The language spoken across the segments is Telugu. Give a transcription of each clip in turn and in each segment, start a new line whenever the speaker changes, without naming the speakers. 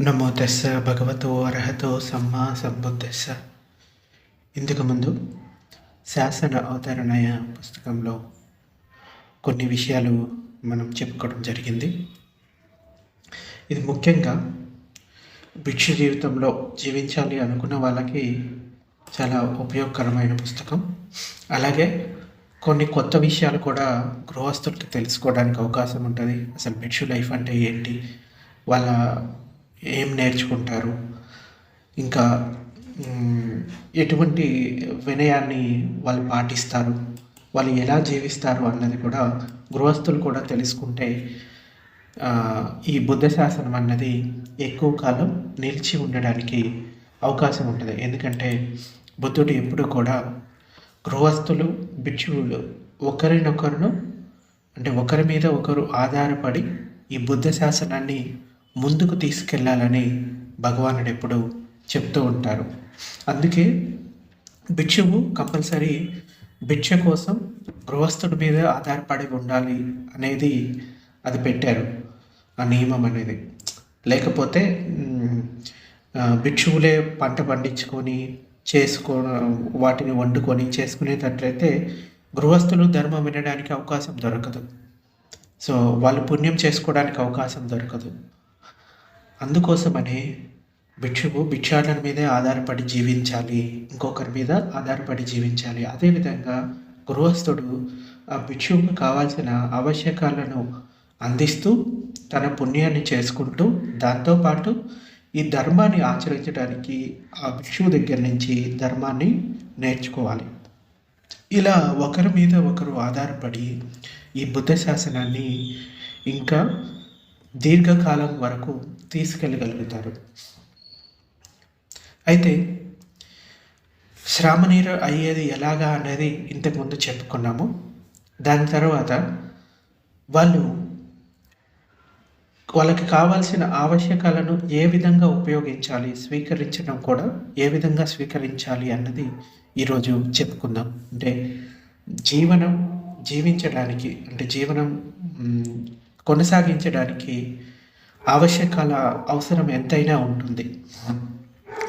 నమో తెస్స భగవతో అర్హతో సమ్మా సంబుద్ధస్స ఇందుకు ముందు శాసన అవతరణయ పుస్తకంలో కొన్ని విషయాలు మనం చెప్పుకోవడం జరిగింది. ఇది ముఖ్యంగా భిక్ష జీవితంలో జీవించాలి అనుకున్న వాళ్ళకి చాలా ఉపయోగకరమైన పుస్తకం. అలాగే కొన్ని కొత్త విషయాలు కూడా గృహస్థులకి తెలుసుకోవడానికి అవకాశం ఉంటుంది. అసలు భిక్షు లైఫ్ అంటే ఏంటి? వాళ్ళ ఏం నేర్చుకుంటారు? ఇంకా ఎటువంటి వినయాన్ని వాళ్ళు పాటిస్తారు? వాళ్ళు ఎలా జీవిస్తారు అన్నది కూడా గృహస్థులు కూడా తెలుసుకుంటే ఈ బుద్ధ శాసనం అన్నది ఎక్కువ కాలం నిలిచి ఉండడానికి అవకాశం ఉంటుంది. ఎందుకంటే బుద్ధుడు ఎప్పుడు కూడా గృహస్థులు భిక్షువులు ఒకరినొకరును అంటే ఒకరి మీద ఒకరు ఆధారపడి ఈ బుద్ధ శాసనాన్ని ముందుకు తీసుకెళ్ళాలని భగవానుడు ఎప్పుడు చెప్తూ ఉంటారు. అందుకే భిక్షువు కంపల్సరీ భిక్ష కోసం గృహస్థుడి మీద ఆధారపడి ఉండాలి అనేది అది పెట్టారు. ఆ నియమం అనేది. లేకపోతే భిక్షువులే పంట పండించుకొని చేసుకో వాటిని వండుకొని చేసుకునేటట్లయితే గృహస్థులు ధర్మం వినడానికి అవకాశం దొరకదు. సో వాళ్ళు పుణ్యం చేసుకోవడానికి అవకాశం దొరకదు. అందుకోసమనే భిక్షువు భిక్షాటన మీదే ఆధారపడి జీవించాలి ఇంకొకరి మీద ఆధారపడి జీవించాలి. అదేవిధంగా గృహస్థుడు ఆ భిక్షువుకు కావాల్సిన ఆవశ్యకాలను అందిస్తూ తన పుణ్యాన్ని చేసుకుంటూ దాంతోపాటు ఈ ధర్మాన్ని ఆచరించడానికి ఆ భిక్షువు దగ్గర నుంచి ధర్మాన్ని నేర్చుకోవాలి. ఇలా ఒకరి మీద ఒకరు ఆధారపడి ఈ బుద్ధ శాసనాన్ని ఇంకా దీర్ఘకాలం వరకు తీసుకెళ్ళగలుగుతారు. అయితే శ్రామనీరు అయ్యేది ఎలాగా అనేది ఇంతకుముందు చెప్పుకున్నాము. దాని తర్వాత వాళ్ళు వాళ్ళకి కావాల్సిన ఆవశ్యకాలను ఏ విధంగా ఉపయోగించాలి స్వీకరించడం కూడా ఏ విధంగా స్వీకరించాలి అన్నది ఈరోజు చెప్పుకుందాం. అంటే జీవనం జీవించడానికి అంటే జీవనం కొనసాగించడానికి ఆవశ్యకాల అవసరం ఎంతైనా ఉంటుంది.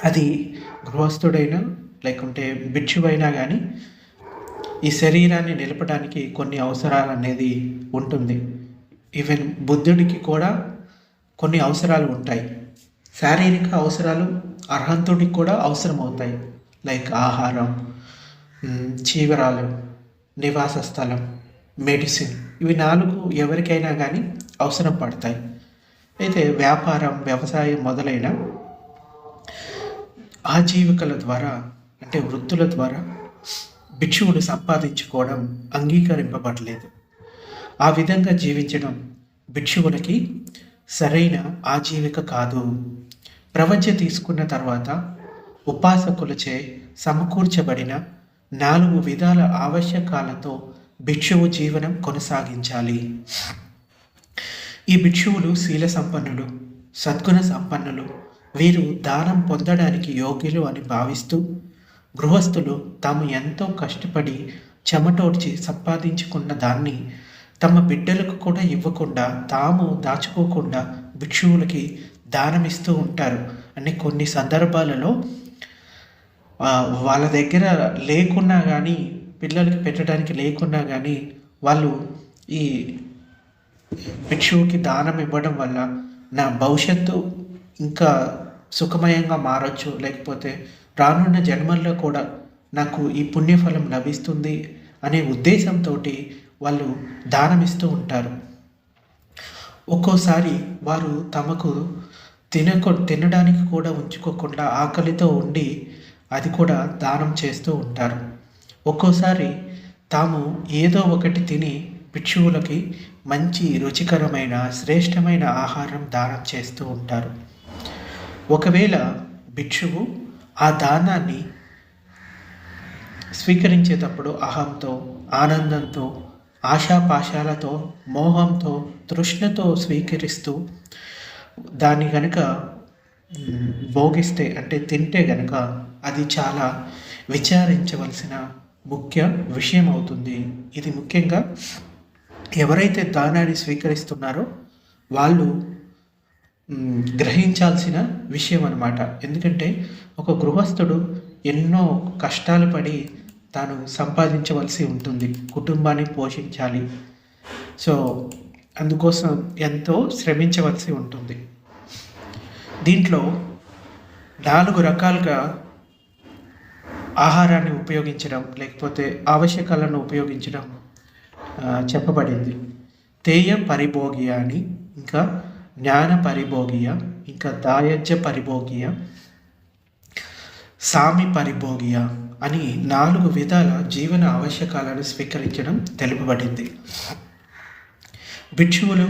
అది గృహస్థుడైనా లేకుంటే బిచ్చువైనా కానీ ఈ శరీరాన్ని నిలపడానికి కొన్ని అవసరాలు అనేది ఉంటుంది. ఈవెన్ బుద్ధుడికి కూడా కొన్ని అవసరాలు ఉంటాయి. శారీరక అవసరాలు అర్హంతుడికి కూడా అవసరం అవుతాయి లైక్ ఆహారం చీవరాలు నివాస స్థలం మెడిసిన్. ఇవి నాలుగు ఎవరికైనా కానీ అవసరం పడతాయి. అయితే వ్యాపారం వ్యవసాయం మొదలైన ఆజీవికల ద్వారా అంటే వృత్తుల ద్వారా భిక్షువుడు సంపాదించుకోవడం అంగీకరింపబడలేదు. ఆ విధంగా జీవించడం భిక్షువులకి సరైన ఆజీవిక కాదు. ప్రవచ తీసుకున్న తర్వాత ఉపాసకులచే సమకూర్చబడిన నాలుగు విధాల ఆవశ్యకాలతో భిక్షువు జీవనం కొనసాగించాలి. ఈ భిక్షువులు శీల సంపన్నులు సద్గుణ సంపన్నులు. వీరు దానం పొందడానికి యోగ్యులు అని భావిస్తూ గృహస్థులు తాము ఎంతో కష్టపడి చెమటోడ్చి సంపాదించుకున్న దాన్ని తమ బిడ్డలకు కూడా ఇవ్వకుండా తాము దాచుకోకుండా భిక్షువులకి దానమిస్తూ ఉంటారు. అని కొన్ని సందర్భాలలో వాళ్ళ దగ్గర లేకున్నా కానీ పిల్లలకి పెట్టడానికి లేకున్నా కానీ వాళ్ళు ఈ భిక్షువుకి దానం ఇవ్వడం వల్ల నా భవిష్యత్తు ఇంకా సుఖమయంగా మారచ్చు. లేకపోతే రానున్న జన్మల్లో కూడా నాకు ఈ పుణ్యఫలం లభిస్తుంది అనే ఉద్దేశంతో వాళ్ళు దానం ఇస్తూ ఉంటారు. ఒక్కోసారి వారు తమకు తినకు తినడానికి కూడా ఉంచుకోకుండా ఆకలితో ఉండి అది కూడా దానం చేస్తూ ఉంటారు. ఒక్కోసారి తాము ఏదో ఒకటి తిని భిక్షువులకి మంచి రుచికరమైన శ్రేష్టమైన ఆహారం దానం చేస్తూ ఉంటారు. ఒకవేళ భిక్షువు ఆ దానాన్ని స్వీకరించేటప్పుడు అహంతో ఆనందంతో ఆశాపాశాలతో మోహంతో తృష్ణతో స్వీకరిస్తూ దాన్ని గనుక భోగిస్తే అంటే తింటే గనుక అది చాలా విచారించవలసిన ముఖ్య విషయం అవుతుంది. ఇది ముఖ్యంగా ఎవరైతే దానాన్ని స్వీకరిస్తున్నారో వాళ్ళు గ్రహించాల్సిన విషయం అన్నమాట. ఎందుకంటే ఒక గృహస్థుడు ఎన్నో కష్టాలు పడి తాను సంపాదించవలసి ఉంటుంది. కుటుంబాన్ని పోషించాలి. సో అందుకోసం ఎంతో శ్రమించవలసి ఉంటుంది. దీంట్లో నాలుగు రకాలుగా ఆహారాన్ని ఉపయోగించడం లేకపోతే ఆవశ్యకాలను ఉపయోగించడం చెప్పబడింది. తేయ పరిభోగియ అని ఇంకా జ్ఞాన పరిభోగియ ఇంకా దాయజ్య పరిభోగియ సామి పరిభోగియ అని నాలుగు విధాల జీవన ఆవశ్యకాలను స్వీకరించడం తెలుపబడింది. భిక్షువులు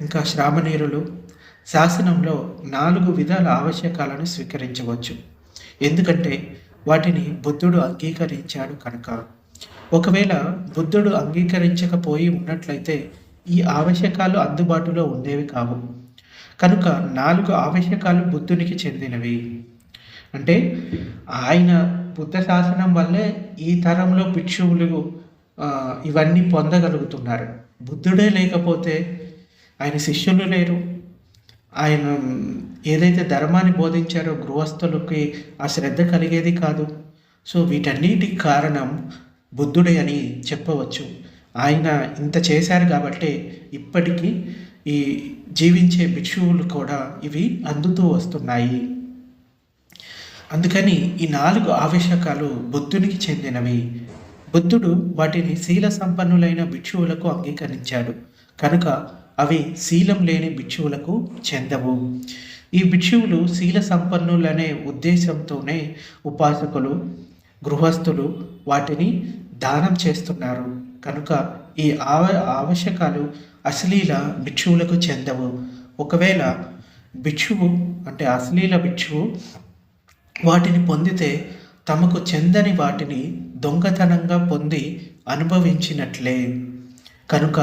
ఇంకా శ్రామణీరులు శాసనంలో నాలుగు విధాల ఆవశ్యకాలను స్వీకరించవచ్చు. ఎందుకంటే వాటిని బుద్ధుడు అంగీకరించాడు కనుక. ఒకవేళ బుద్ధుడు అంగీకరించకపోయి ఉన్నట్లయితే ఈ ఆవశ్యకాలు అందుబాటులో ఉండేవి కావు. కనుక నాలుగు ఆవశ్యకాలు బుద్ధునికి చెందినవి. అంటే ఆయన బుద్ధ శాసనం వల్లే ఈ తరంలో భిక్షువులు ఇవన్నీ పొందగలుగుతున్నారు. బుద్ధుడే లేకపోతే ఆయన శిష్యులు లేరు. ఆయన ఏదైతే ధర్మాన్ని బోధించారో గృహస్థులకి ఆ శ్రద్ధ కలిగేది కాదు. సో వీటన్నిటికి కారణం బుద్ధుడే అని చెప్పవచ్చు. ఆయన ఇంత చేశారు కాబట్టి ఇప్పటికీ ఈ జీవించే భిక్షువులు కూడా ఇవి అందుతూ వస్తున్నాయి. అందుకని ఈ నాలుగు ఆవేశకాలు బుద్ధునికి చెందినవి. బుద్ధుడు వాటిని శీల సంపన్నులైన భిక్షువులకు అంగీకరించాడు. కనుక అవి శీలం లేని భిక్షువులకు చెందవు. ఈ భిక్షువులు శీల సంపన్నులనే ఉద్దేశంతోనే ఉపాసకులు గృహస్థులు వాటిని దానం చేస్తున్నారు. కనుక ఈ ఆవ ఆవశ్యకాలు అశ్లీల భిక్షువులకు చెందవు. ఒకవేళ భిక్షువు అంటే అశ్లీల భిక్షువు వాటిని పొందితే తమకు చెందని వాటిని దొంగతనంగా పొంది అనుభవించినట్లే. కనుక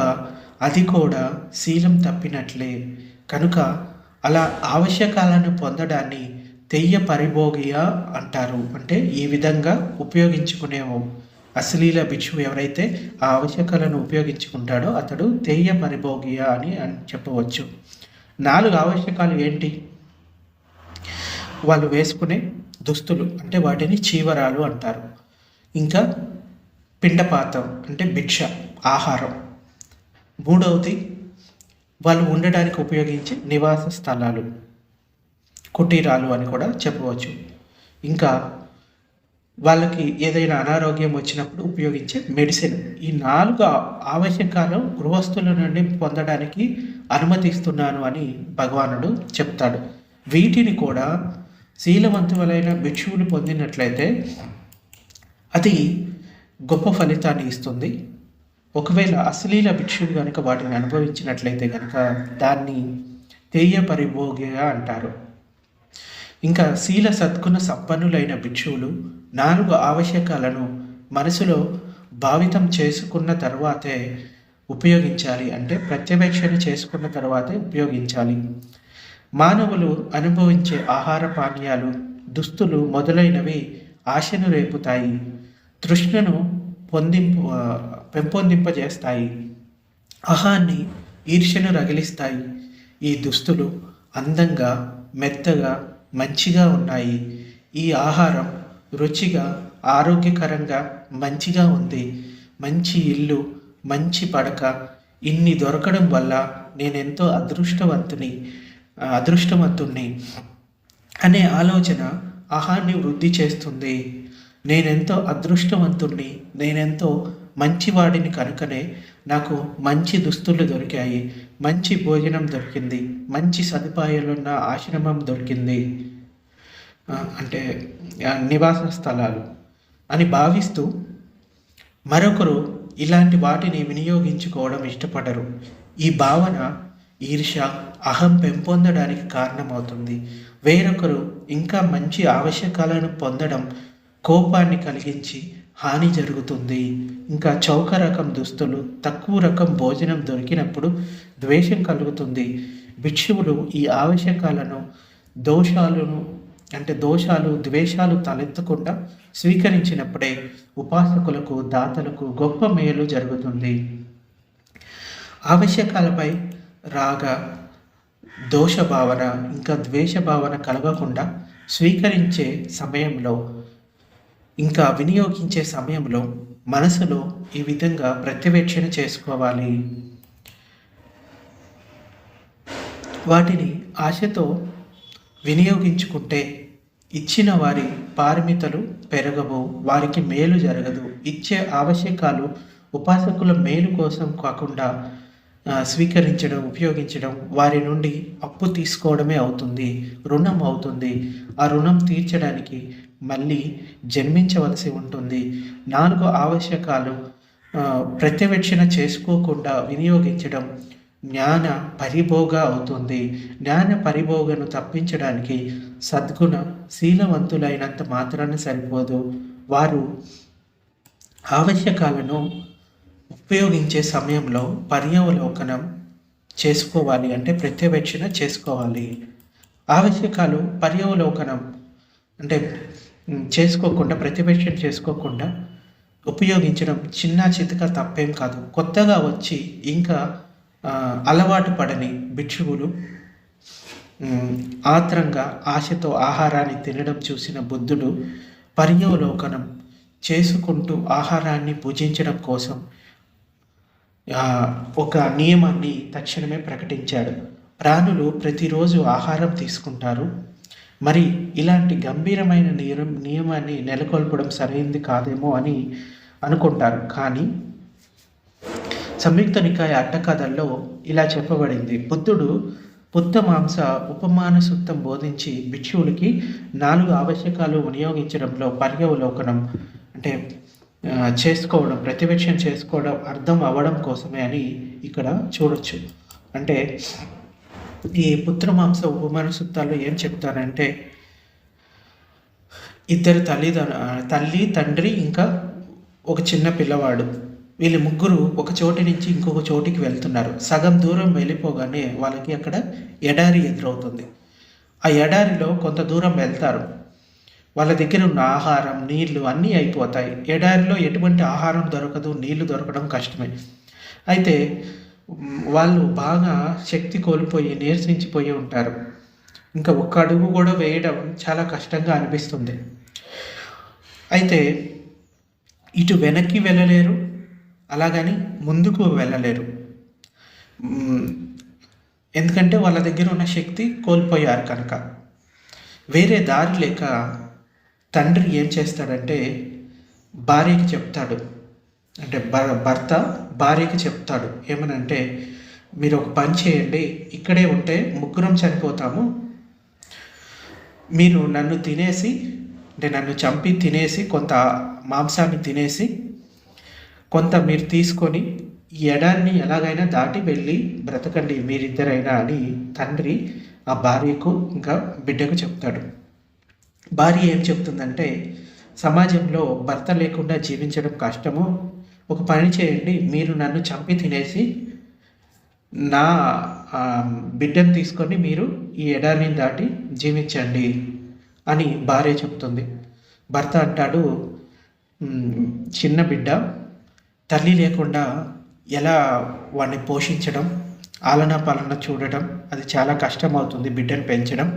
అది కూడా శీలం తప్పినట్లే. కనుక అలా ఆవశ్యకాలను పొందడాన్ని తెయ్య పరిభోగియ అంటారు. అంటే ఈ విధంగా ఉపయోగించుకునేవో. అశ్లీల భిక్షువు ఎవరైతే ఆ ఆవశ్యకాలను ఉపయోగించుకుంటాడో అతడు తెయ్య పరిభోగియ అని అని చెప్పవచ్చు. నాలుగు ఆవశ్యకాలు ఏంటి? వాళ్ళు వేసుకునే దుస్తులు అంటే వాటిని చీవరాలు అంటారు. ఇంకా పిండపాతం అంటే భిక్ష ఆహారం. మూడవది వాళ్ళు ఉండడానికి ఉపయోగించే నివాస స్థలాలు. కుటీరాలు అని కూడా చెప్పవచ్చు. ఇంకా వాళ్ళకి ఏదైనా అనారోగ్యం వచ్చినప్పుడు ఉపయోగించే మెడిసిన్. ఈ నాలుగు ఆవశ్యకాలు గృహస్థుల నుండి పొందడానికి అనుమతిస్తున్నాను అని భగవానుడు చెప్తాడు. వీటిని కూడా శీలవంతువులైన భిక్షువులు పొందినట్లయితే అది గొప్ప ఫలితాన్ని ఇస్తుంది. ఒకవేళ అశ్లీల భిక్షులు కనుక వాటిని అనుభవించినట్లయితే కనుక దాన్ని తేయ పరిభోగిగా అంటారు. ఇంకా శీల సద్గుణ సంపన్నులైన భిక్షువులు నాలుగు ఆవశ్యకాలను మనసులో భావితం చేసుకున్న తర్వాతే ఉపయోగించాలి అంటే ప్రత్యవేక్షణ చేసుకున్న తర్వాతే ఉపయోగించాలి. మానవులు అనుభవించే ఆహార పానీయాలు దుస్తులు మొదలైనవి ఆశను రేపుతాయి. తృష్ణను పొందింపు పెంపొందింపజేస్తాయి. అహాన్ని ఈర్ష్యను రగిలిస్తాయి. ఈ దుస్తులు అందంగా మెత్తగా మంచిగా ఉన్నాయి. ఈ ఆహారం రుచిగా ఆరోగ్యకరంగా మంచిగా ఉంది. మంచి ఇల్లు మంచి పడక ఇన్ని దొరకడం వల్ల నేనెంతో అదృష్టవంతుని అదృష్టవంతుణ్ణి అనే ఆలోచన ఆహాన్ని వృద్ధి చేస్తుంది. నేనెంతో అదృష్టవంతుణ్ణి నేనెంతో మంచివాడిని కనుకనే నాకు మంచి దుస్తులు దొరికాయి. మంచి భోజనం దొరికింది. మంచి సదుపాయాలున్న ఆశ్రమం దొరికింది. అంటే నివాస స్థలాలు అని భావిస్తూ మరొకరు ఇలాంటి వాటిని వినియోగించుకోవడం ఇష్టపడరు. ఈ భావన ఈర్ష అహం పెంపొందడానికి కారణమవుతుంది. వేరొకరు ఇంకా మంచి ఆవశ్యకాలను పొందడం కోపాన్ని కలిగించి హాని జరుగుతుంది. ఇంకా చౌక రకం దుస్తులు తక్కువ రకం భోజనం దొరికినప్పుడు ద్వేషం కలుగుతుంది. భిక్షువులు ఈ ఆవశ్యకాలను దోషాలను అంటే దోషాలు ద్వేషాలు తలెత్తకుండా స్వీకరించినప్పుడే ఉపాసకులకు దాతలకు గొప్ప మేలు జరుగుతుంది. ఆవశ్యకాలపై రాగ దోష భావన ఇంకా ద్వేష భావన కలగకుండా స్వీకరించే సమయంలో ఇంకా వినియోగించే సమయంలో మనసులో ఈ విధంగా ప్రత్యవేక్షణ చేసుకోవాలి. వాటిని ఆశతో వినియోగించుకుంటే ఇచ్చిన వారి పారమితలు పెరగవు వారికి మేలు జరగదు. ఇచ్చే ఆవశ్యకాలు ఉపాసకుల మేలు కోసం కాకుండా స్వీకరించడం ఉపయోగించడం వారి నుండి అప్పు తీసుకోవడమే అవుతుంది రుణం అవుతుంది. ఆ రుణం తీర్చడానికి మళ్ళీ జన్మించవలసి ఉంటుంది. నాలుగు ఆవశ్యకాలు ప్రత్యవేక్షణ చేసుకోకుండా వినియోగించడం జ్ఞాన పరిభోగ అవుతుంది. జ్ఞాన పరిభోగను తప్పించడానికి సద్గుణ శీలవంతులైనంత మాత్రాన సరిపోదు. వారు ఆవశ్యకాలను ఉపయోగించే సమయంలో పర్యవలోకనం చేసుకోవాలి అంటే ప్రత్యవేక్షణ చేసుకోవాలి. ఆవశ్యకాలు పర్యవలోకనం అంటే చేసుకోకుండా ప్రతిపక్షం చేసుకోకుండా ఉపయోగించడం చిన్న చితక తప్పేం కాదు. కొత్తగా వచ్చి ఇంకా అలవాటు పడని భిక్షువులు ఆత్రంగా ఆశతో ఆహారాన్ని తినడం చూసిన బుద్ధుడు పర్యవలోకనం చేసుకుంటూ ఆహారాన్ని పూజించడం కోసం ఒక నియమాన్ని తక్షణమే ప్రకటించాడు. ప్రాణులు ప్రతిరోజు ఆహారం తీసుకుంటారు. మరి ఇలాంటి గంభీరమైన నియమ నియమాన్ని నెలకొల్పడం సరైంది కాదేమో అని అనుకుంటారు. కానీ సంయుక్త నికాయ అట్టకథల్లో ఇలా చెప్పబడింది. బుద్ధుడు పుత్త మాంస ఉపమాన సూక్తం బోధించి భిక్షువులకి నాలుగు ఆవశ్యకాలు వినియోగించడంలో పర్యవలోకనం అంటే చేసుకోవడం ప్రతివేక్షణ చేసుకోవడం అర్థం అవ్వడం కోసమే అని ఇక్కడ చూడొచ్చు. అంటే ఈ పుత్రమాంస ఉపమాన సూక్తాల్లో ఏం చెప్తారంటే ఇద్దరు తల్లిదండ్రు తల్లి తండ్రి ఇంకా ఒక చిన్న పిల్లవాడు. వీళ్ళు ముగ్గురు ఒక చోటి నుంచి ఇంకొక చోటికి వెళ్తున్నారు. సగం దూరం వెళ్ళిపోగానే వాళ్ళకి అక్కడ ఎడారి ఎదురవుతుంది. ఆ ఎడారిలో కొంత దూరం వెళ్తారు. వాళ్ళ దగ్గర ఉన్న ఆహారం నీళ్ళు అన్నీ అయిపోతాయి. ఎడారిలో ఎటువంటి ఆహారం దొరకదు నీళ్ళు దొరకడం కష్టమే. అయితే వాళ్ళు బాగా శక్తి కోల్పోయి నీరసించిపోయి ఉంటారు. ఇంకా ఒక్క అడుగు కూడా వేయడం చాలా కష్టంగా అనిపిస్తుంది. అయితే ఇటు వెనక్కి వెళ్ళలేరు అలాగని ముందుకు వెళ్ళలేరు. ఎందుకంటే వాళ్ళ దగ్గర ఉన్న శక్తి కోల్పోయారు కనుక. వేరే దారి లేక తండ్రి ఏం చేస్తాడంటే భార్యకి చెప్తాడు. అంటే భ- భర్త భార్యకి చెప్తాడు. ఏమనంటే మీరు ఒక పని చేయండి ఇక్కడే ఉంటే ముగ్గురం చనిపోతాము. మీరు నన్ను తినేసి అంటే నన్ను చంపి తినేసి కొంత మాంసాన్ని తినేసి కొంత మీరు తీసుకొని ఈ ఎడాన్ని ఎలాగైనా దాటి వెళ్ళి బ్రతకండి మీరిద్దరైనా అని తండ్రి ఆ భార్యకు ఇంకా బిడ్డకు చెప్తాడు. భార్య ఏం చెప్తుందంటే సమాజంలో భర్త లేకుండా జీవించడం కష్టము ఒక పని చేయండి మీరు నన్ను చంపి తినేసి నా బిడ్డను తీసుకొని మీరు ఈ ఎడారిని దాటి జీవించండి అని భార్య చెప్తుంది. భర్త అంటాడు చిన్న బిడ్డ తల్లి లేకుండా ఎలా వాడిని పోషించడం ఆలనా పాలన చూడడం అది చాలా కష్టం అవుతుంది బిడ్డను పెంచడం.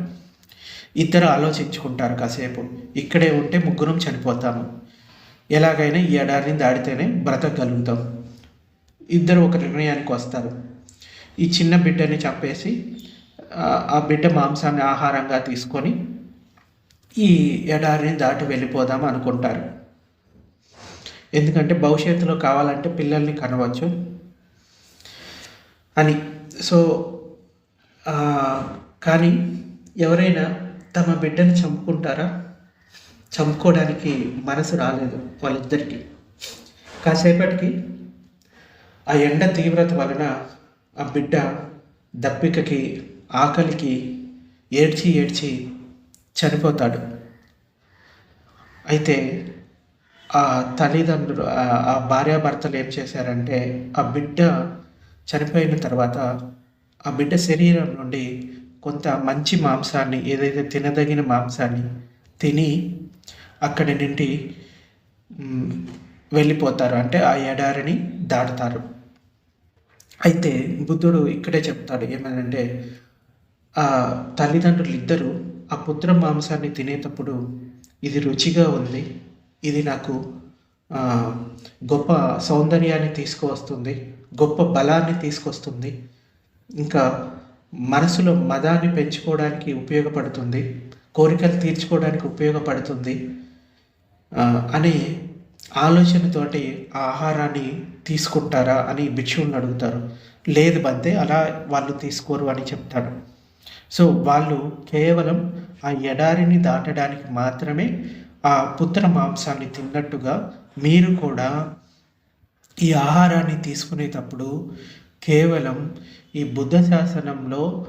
ఇద్దరు ఆలోచించుకుంటారు కాసేపు. ఇక్కడే ఉంటే ముగ్గురం చనిపోతాము. ఎలాగైనా ఈ ఎడారిని దాడితేనే బ్రతకగలుగుతాం. ఇద్దరు ఒక నిర్ణయానికి వస్తారు. ఈ చిన్న బిడ్డని చంపేసి ఆ- బిడ్డ మాంసాన్ని ఆహారంగా తీసుకొని ఈ ఎడారిని దాటి వెళ్ళిపోదాం అనుకుంటారు. ఎందుకంటే భవిష్యత్తులో కావాలంటే పిల్లల్ని కనవచ్చు అని. సో కానీ ఎవరైనా తమ బిడ్డని చంపుకుంటారా? చంపుకోవడానికి మనసు రాలేదు వాళ్ళిద్దరికీ. కాసేపటికి ఆ ఎండ తీవ్రత వలన ఆ బిడ్డ దప్పికకి ఆకలికి ఏడ్చి ఏడ్చి చనిపోతాడు. అయితే ఆ తల్లిదండ్రులు ఆ భార్యాభర్తలు ఏం చేశారంటే ఆ బిడ్డ చనిపోయిన తర్వాత ఆ బిడ్డ శరీరం నుండి కొంత మంచి మాంసాన్ని ఏదైతే తినదగిన మాంసాన్ని తిని అక్కడి నుండి వెళ్ళిపోతారు. అంటే ఆ ఎడారిని దాటుతారు. అయితే బుద్ధుడు ఇక్కడే చెప్తాడు. ఏమనంటే ఆ తల్లిదండ్రులు ఇద్దరు ఆ పుత్ర మాంసాన్ని తినేటప్పుడు ఇది రుచిగా ఉంది. ఇది నాకు గొప్ప సౌందర్యాన్ని తీసుకువస్తుంది. గొప్ప బలాన్ని తీసుకొస్తుంది. ఇంకా మనసులో మదాన్ని పెంచుకోవడానికి ఉపయోగపడుతుంది. కోరికలు తీర్చుకోవడానికి ఉపయోగపడుతుంది. అనే ఆలోచనతోటి ఆ ఆహారాన్ని తీసుకుంటారా అని భిక్షువుని అడుగుతారు. లేదు బంతే అలా వాళ్ళు తీసుకోరు అని చెప్తాడు. సో వాళ్ళు కేవలం ఆ ఎడారిని దాటడానికి మాత్రమే ఆ పుత్ర మాంసాన్ని తిన్నట్టుగా మీరు కూడా ఈ ఆహారాన్ని తీసుకునేటప్పుడు కేవలం ఈ బుద్ధ శాసనంలో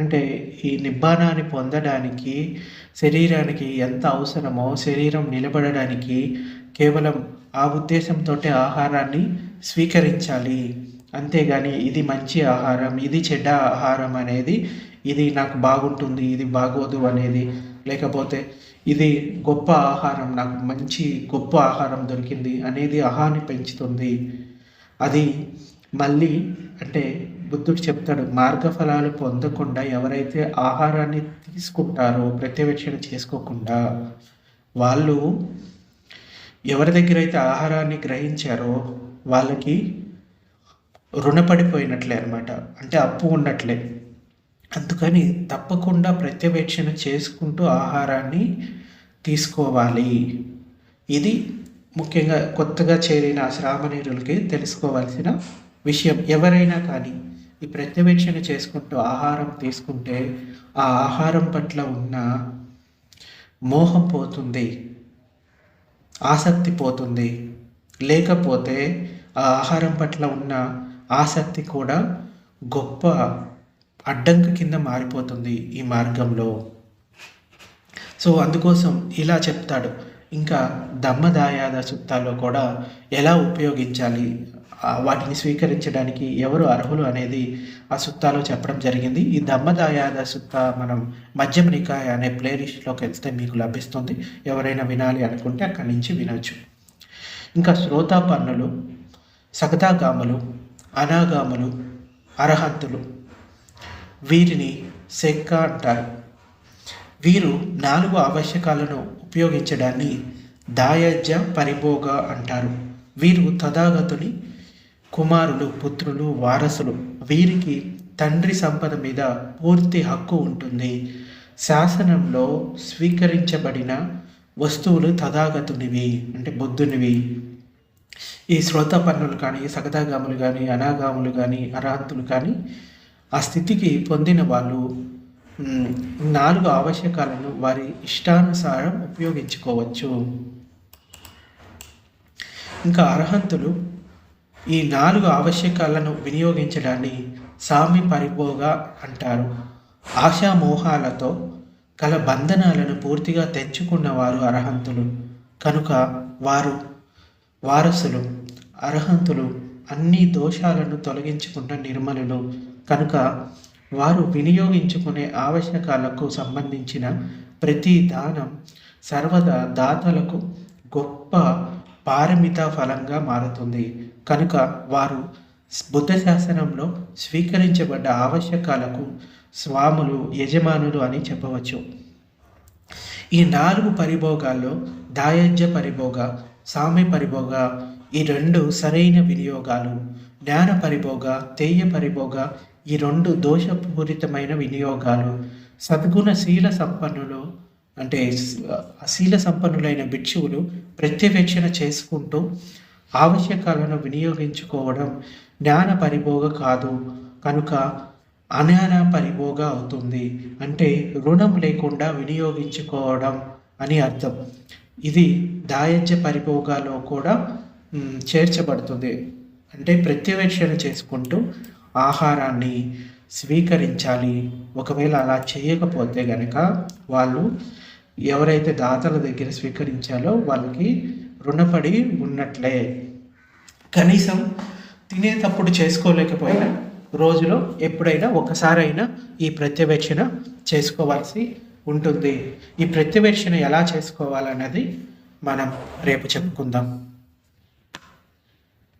అంటే ఈ నిబ్బానాన్ని పొందడానికి శరీరానికి ఎంత అవసరమో శరీరం నిలబడడానికి కేవలం ఆ ఉద్దేశంతో ఆహారాన్ని స్వీకరించాలి. అంతేగాని ఇది మంచి ఆహారం ఇది చెడ్డ ఆహారం అనేది ఇది నాకు బాగుంటుంది ఇది బాగోదు అనేది. లేకపోతే ఇది గొప్ప ఆహారం నాకు మంచి గొప్ప ఆహారం దొరికింది అనేది అహాన్ని పెంచుతుంది. అది మళ్ళీ అంటే బుద్ధుడు చెప్తాడు మార్గఫలాలు పొందకుండా ఎవరైతే ఆహారాన్ని తీసుకుంటారో ప్రత్యవేక్షణ చేసుకోకుండా వాళ్ళు ఎవరి దగ్గర అయితే ఆహారాన్ని గ్రహించారో వాళ్ళకి రుణపడిపోయినట్లే అనమాట అంటే అప్పు ఉన్నట్లే. అందుకని తప్పకుండా ప్రత్యవేక్షణ చేసుకుంటూ ఆహారాన్ని తీసుకోవాలి. ఇది ముఖ్యంగా కొత్తగా చేరిన శ్రామణీరులకి తెలుసుకోవాల్సిన విషయం. ఎవరైనా కానీ ఈ ప్రత్యవేక్షణ చేసుకుంటూ ఆహారం తీసుకుంటే ఆ ఆహారం పట్ల ఉన్న మోహం పోతుంది ఆసక్తి పోతుంది. లేకపోతే ఆ ఆహారం పట్ల ఉన్న ఆసక్తి కూడా గొప్ప అడ్డంకి కింద మారిపోతుంది ఈ మార్గంలో. సో అందుకోసం ఇలా చెప్తాడు. ఇంకా దమ్మదాయాద సుత్తాల్లో కూడా ఎలా ఉపయోగించాలి? వాటిని స్వీకరించడానికి ఎవరు అర్హులు అనేది ఆ సుత్తాలో చెప్పడం జరిగింది. ఈ దమ్మదాయాద సుత్త మనం మధ్యమ నికాయ అనే ప్లేలిస్ట్లోకి వెళ్తే మీకు లభిస్తుంది. ఎవరైనా వినాలి అనుకుంటే అక్కడి నుంచి వినొచ్చు. ఇంకా శ్రోతాపన్నులు సగతాగాములు అనాగాములు అర్హంతులు వీరిని సెక్క అంటారు. వీరు నాలుగు ఆవశ్యకాలను ఉపయోగించడాన్ని దాయజ పరిభోగ అంటారు. వీరు తథాగతుని కుమారులు పుత్రులు వారసులు. వీరికి తండ్రి సంపద మీద పూర్తి హక్కు ఉంటుంది. శాసనంలో స్వీకరించబడిన వస్తువులు తథాగతునివి అంటే బుద్ధునివి ఈ శ్రోతపన్నులు కానీ సగతాగాములు కానీ అనాగాములు కానీ అర్హంతులు కానీ ఆ స్థితికి పొందిన వాళ్ళు నాలుగు ఆవశ్యకాలను వారి ఇష్టానుసారం ఉపయోగించుకోవచ్చు. ఇంకా అర్హంతులు ఈ నాలుగు ఆవశ్యకాలను వినియోగించడాన్ని సామి పరిపోగా అంటారు. ఆశామోహాలతో గల బంధనాలను పూర్తిగా తెంచుకున్న వారు అర్హంతులు. కనుక వారు వారసులు అర్హంతులు అన్ని దోషాలను తొలగించుకున్న నిర్మలులు. కనుక వారు వినియోగించుకునే ఆవశ్యకాలకు సంబంధించిన ప్రతి దానం సర్వదా దాతలకు గొప్ప పారమిత ఫలంగా మారుతుంది. కనుక వారు బుద్ధ శాసనంలో స్వీకరించబడ్డ ఆవశ్యకాలకు స్వాములు యజమానులు అని చెప్పవచ్చు. ఈ నాలుగు పరిభోగాల్లో దాయజ్య పరిభోగ సామ్య పరిభోగ ఈ రెండు సరైన వినియోగాలు. జ్ఞాన పరిభోగ తేయ పరిభోగ ఈ రెండు దోషపూరితమైన వినియోగాలు సద్గుణశీల సంపన్నులు అంటే శీల సంపన్నులైన భిక్షువులు ప్రత్యవేక్షణ చేసుకుంటూ ఆవశ్యకాలను వినియోగించుకోవడం జ్ఞాన పరిభోగ కాదు. కనుక అజ్ఞాన పరిభోగ అవుతుంది. అంటే రుణం లేకుండా వినియోగించుకోవడం అని అర్థం. ఇది దాయజ్య పరిభోగాలో కూడా చేర్చబడుతుంది. అంటే ప్రత్యవేక్షణ చేసుకుంటూ ఆహారాన్ని స్వీకరించాలి. ఒకవేళ అలా చేయకపోతే గనక వాళ్ళు ఎవరైతే దాతల దగ్గర స్వీకరించాలో వాళ్ళకి రుణపడి ఉన్నట్లే. కనీసం తినేటప్పుడు చేసుకోలేకపోయినా రోజులో ఎప్పుడైనా ఒకసారైనా ఈ ప్రత్యవేక్షణ చేసుకోవాల్సి ఉంటుంది. ఈ ప్రత్యవేక్షణ ఎలా చేసుకోవాలన్నది మనం రేపు చెప్పుకుందాం.